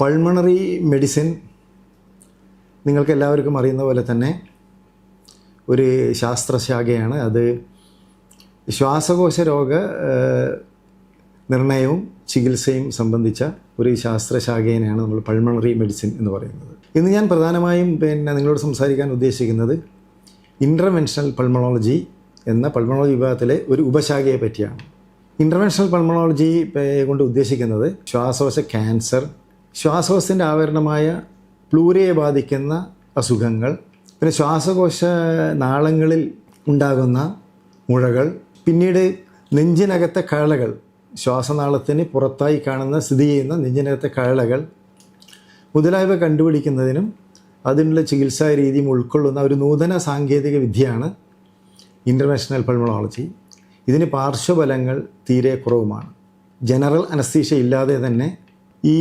Pulmonary medicine നിങ്ങൾക്ക് എല്ലാവർക്കും അറിയുന്ന പോലെ തന്നെ ഒരു ശാസ്ത്രശാഖയാണ് അത്. ശ്വാസകോശ രോഗ നിർണയവും ചികിത്സയും സംബന്ധിച്ച ഒരു ശാസ്ത്രശാഖേനെയാണ് നമ്മൾ പൾമണറി മെഡിസിൻ എന്ന് പറയുന്നത്. ഇന്ന് ഞാൻ പ്രധാനമായും പിന്നെ നിങ്ങളോട് സംസാരിക്കാൻ ഉദ്ദേശിക്കുന്നത് ഇന്റർവെൻഷണൽ പൾമണോളജി എന്ന പൾമണോളജി വിഭാഗത്തിലെ ഒരു ഉപശാഖയെ പറ്റിയാണ്. ഇന്റർവെൻഷണൽ പൾമണോളജി കൊണ്ട് ഉദ്ദേശിക്കുന്നത് ശ്വാസകോശ ക്യാൻസർ ശ്വാസകോശത്തിന്റെ ആവരണമായ പ്ലൂരയെ ബാധിക്കുന്ന അസുഖങ്ങൾ പിന്നെ ശ്വാസകോശ നാളങ്ങളിൽ ഉണ്ടാകുന്ന മുഴകൾ പിന്നീട് നെഞ്ചിനകത്തെ കഴലകൾ ശ്വാസനാളത്തിന് പുറത്തായി കാണുന്ന സ്ഥിതി ചെയ്യുന്ന നെഞ്ചിനകത്തെ കഴലകൾ മുതലായവ കണ്ടുപിടിക്കുന്നതിനും അതിനുള്ള ചികിത്സാ രീതിയും ഉൾക്കൊള്ളുന്ന ഒരു നൂതന സാങ്കേതിക വിദ്യയാണ് ഇന്റർനാഷണൽ പൾമണോളജി ഇതിന് പാർശ്വഫലങ്ങൾ തീരെ കുറവുമാണ്. ജനറൽ അനസ്തീഷ ഇല്ലാതെ തന്നെ ഈ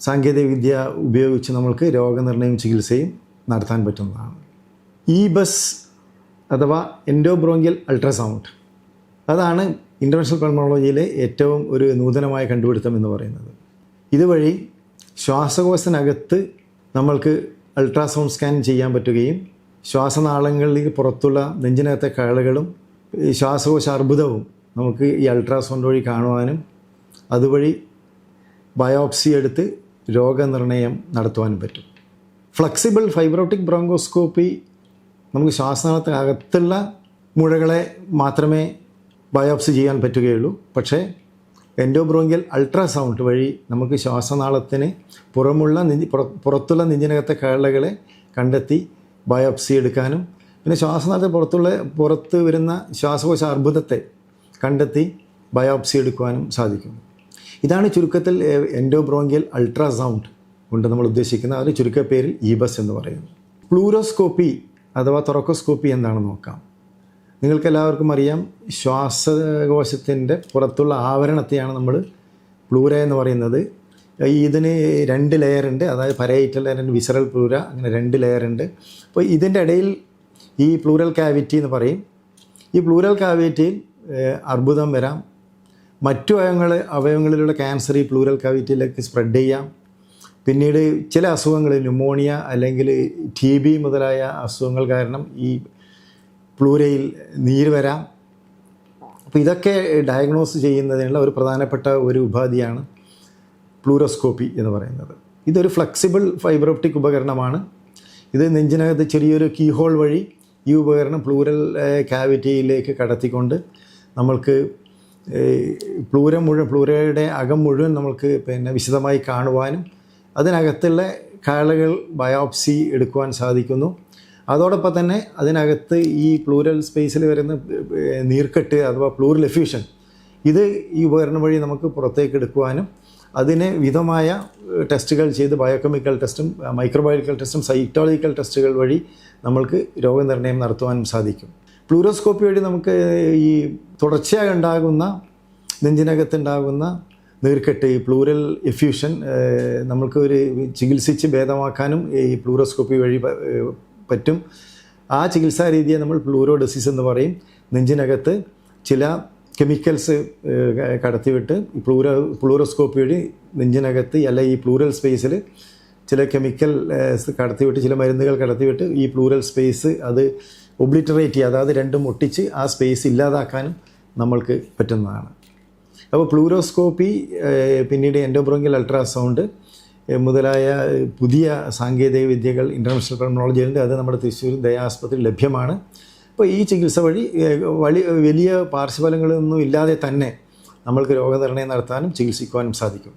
സാങ്കേതികവിദ്യ സാങ്കേതിക ഉപയോഗിച്ച് നമ്മൾക്ക് രോഗനിർണയം ചികിത്സയും നടത്താൻ പറ്റുന്നതാണ്. ഈ ബസ് അഥവാ എൻഡോബ്രോങ്കിയൽ അൾട്രാസൗണ്ട് അതാണ് ഇന്റർനാഷണൽ പൾമോളജിയിലെ ഏറ്റവും ഒരു നൂതനമായ കണ്ടുപിടുത്തം എന്ന് പറയുന്നത്. ഇതുവഴി ശ്വാസകോശത്തിനകത്ത് നമ്മൾക്ക് അൾട്രാസൗണ്ട് സ്കാൻ ചെയ്യാൻ പറ്റുകയും ശ്വാസനാളങ്ങളിലേക്ക് പുറത്തുള്ള നെഞ്ചിനകത്തെ കഴലുകളും ഈ ശ്വാസകോശ അർബുദവും നമുക്ക് ഈ അൾട്രാസൗണ്ട് വഴി കാണുവാനും അതുവഴി ബയോപ്സി എടുത്ത് രോഗനിർണയം നടത്തുവാനും പറ്റും. ഫ്ലെക്സിബിൾ ഫൈബ്രോട്ടിക് ബ്രോങ്കോസ്കോപ്പി നമുക്ക് ശ്വാസനാളത്തിനകത്തുള്ള മുഴകളെ മാത്രമേ ബയോപ്സി ചെയ്യാൻ പറ്റുകയുള്ളൂ. പക്ഷേ എൻഡോബ്രോങ്കിയൽ അൾട്രാസൗണ്ട് വഴി നമുക്ക് ശ്വാസനാളത്തിന് പുറമുള്ള നെഞ്ചി പുറ- പുറത്തുള്ള നെഞ്ചിനകത്തെ കേളകളെ കണ്ടെത്തി ബയോപ്സി എടുക്കാനും പിന്നെ ശ്വാസനാളത്തിന് പുറത്തുള്ള പുറത്ത് വരുന്ന ശ്വാസകോശ അർബുദത്തെ കണ്ടെത്തി ബയോപ്സി എടുക്കുവാനും സാധിക്കും. ഇതാണ് ചുരുക്കത്തിൽ എൻഡോബ്രോങ്കിയൽ അൾട്രാസൗണ്ട് കൊണ്ട് നമ്മൾ ഉദ്ദേശിക്കുന്ന അതിന് ചുരുക്കപ്പേരിൽ ഈബസ് എന്ന് പറയുന്നു പ്ലൂരോസ്കോപ്പി അഥവാ തൊറക്കോസ്കോപ്പി എന്താണെന്ന് നോക്കാം. നിങ്ങൾക്കെല്ലാവർക്കും അറിയാം ശ്വാസകോശത്തിന്റെ പുറത്തുള്ള ആവരണത്തെയാണ് നമ്മൾ പ്ലൂര എന്ന് പറയുന്നത്. ഇതിന് രണ്ട് ലെയർ ഉണ്ട് അതായത് ലെയർ ഉണ്ട് വിസറൽ പ്ലൂര അങ്ങനെ രണ്ട് ലെയർ ഉണ്ട്. അപ്പോൾ ഇതിന്റെ ഇടയിൽ ഈ പ്ലൂറൽ കാവിറ്റി എന്ന് പറയും. ഈ പ്ലൂറൽ കാവിറ്റിയിൽ അർബുദം വരാം മറ്റു അവയവങ്ങൾ അവയവങ്ങളിലുള്ള ക്യാൻസർ ഈ പ്ലൂറൽ കാവിറ്റിയിലേക്ക് സ്പ്രെഡ് ചെയ്യാം. പിന്നീട് ചില അസുഖങ്ങൾ ന്യൂമോണിയ അല്ലെങ്കിൽ ടി ബി മുതലായ അസുഖങ്ങൾ കാരണം ഈ പ്ലൂരയിൽ നീര് വരാം. അപ്പോൾ ഇതൊക്കെ ഡയഗ്നോസ് ചെയ്യുന്നതിനുള്ള ഒരു പ്രധാനപ്പെട്ട ഒരു ഉപാധിയാണ് പ്ലൂറോസ്കോപ്പി എന്ന് പറയുന്നത്. ഇതൊരു ഫ്ലെക്സിബിൾ ഫൈബ്രോപ്റ്റിക് ഉപകരണമാണ്. ഇത് നെഞ്ചിനകത്ത് ചെറിയൊരു കീഹോൾ വഴി ഈ ഉപകരണം പ്ലൂരൽ കാവിറ്റിയിലേക്ക് കടത്തിക്കൊണ്ട് നമ്മൾക്ക് പ്ലൂര മുഴുവൻ പ്ലൂരയുടെ അകം മുഴുവൻ നമുക്ക് പിന്നെ വിശദമായി കാണുവാനും അതിനകത്തുള്ള കാളകൾ ബയോപ്സി എടുക്കുവാൻ സാധിക്കുന്നു. അതോടൊപ്പം തന്നെ അതിനകത്ത് ഈ പ്ലൂരൽ സ്പേസിൽ വരുന്ന നീർക്കെട്ട് അഥവാ പ്ലൂറൽ എഫ്യൂഷൻ ഇത് ഈ ഉപകരണം വഴി നമുക്ക് പുറത്തേക്ക് എടുക്കുവാനും അതിനെ വിധമായ ടെസ്റ്റുകൾ ചെയ്ത് ബയോകെമിക്കൽ ടെസ്റ്റും മൈക്രോബയോളജിക്കൽ ടെസ്റ്റും സൈറ്റോളജിക്കൽ ടെസ്റ്റുകൾ വഴി നമ്മൾക്ക് രോഗനിർണയം നടത്തുവാനും സാധിക്കും. പ്ലൂറോസ്കോപ്പി വഴി നമുക്ക് ഈ തുടർച്ചയായി ഉണ്ടാകുന്ന നെഞ്ചിനകത്തുണ്ടാകുന്ന നീർക്കെട്ട് ഈ പ്ലൂറൽ എഫ്യൂഷൻ നമ്മൾക്ക് ഒരു ചികിത്സിച്ച് ഭേദമാക്കാനും ഈ പ്ലൂറോസ്കോപ്പി വഴി പറ്റും. ആ ചികിത്സാ രീതിയെ നമ്മൾ പ്ലൂറോ ഡിസീസ് എന്ന് പറയും. നെഞ്ചിനകത്ത് ചില കെമിക്കൽസ് കടത്തിവിട്ട് പ്ലൂറോ പ്ലൂറോസ്കോപ്പി വഴി നെഞ്ചിനകത്ത് അല്ല ഈ പ്ലൂറൽ സ്പേസിൽ ചില കെമിക്കൽ കടത്തിവിട്ട് ചില മരുന്നുകൾ കടത്തിവിട്ട് ഈ പ്ലൂറൽ സ്പേസ് അത് ഒബ്ലിറ്ററേറ്റ് ചെയ്യുക അതായത് രണ്ടും ഒട്ടിച്ച് ആ സ്പേസ് ഇല്ലാതാക്കാനും നമ്മൾക്ക് പറ്റുന്നതാണ്. അപ്പോൾ പ്ലൂറോസ്കോപ്പി പിന്നീട് എൻഡോബ്രോങ്കിയൽ അൾട്രാസൗണ്ട് മുതലായ പുതിയ സാങ്കേതിക വിദ്യകൾ ഇന്റർനാഷണൽ ടെക്നോളജിയുണ്ട് അത് നമ്മുടെ തൃശ്ശൂർ ദയാസ്പത്രി ലഭ്യമാണ്. അപ്പോൾ ഈ ചികിത്സ വഴി വലിയ വലിയ പാർശ്വഫലങ്ങളൊന്നും ഇല്ലാതെ തന്നെ നമ്മൾക്ക് രോഗനിർണയം നടത്താനും ചികിത്സിക്കുവാനും സാധിക്കും.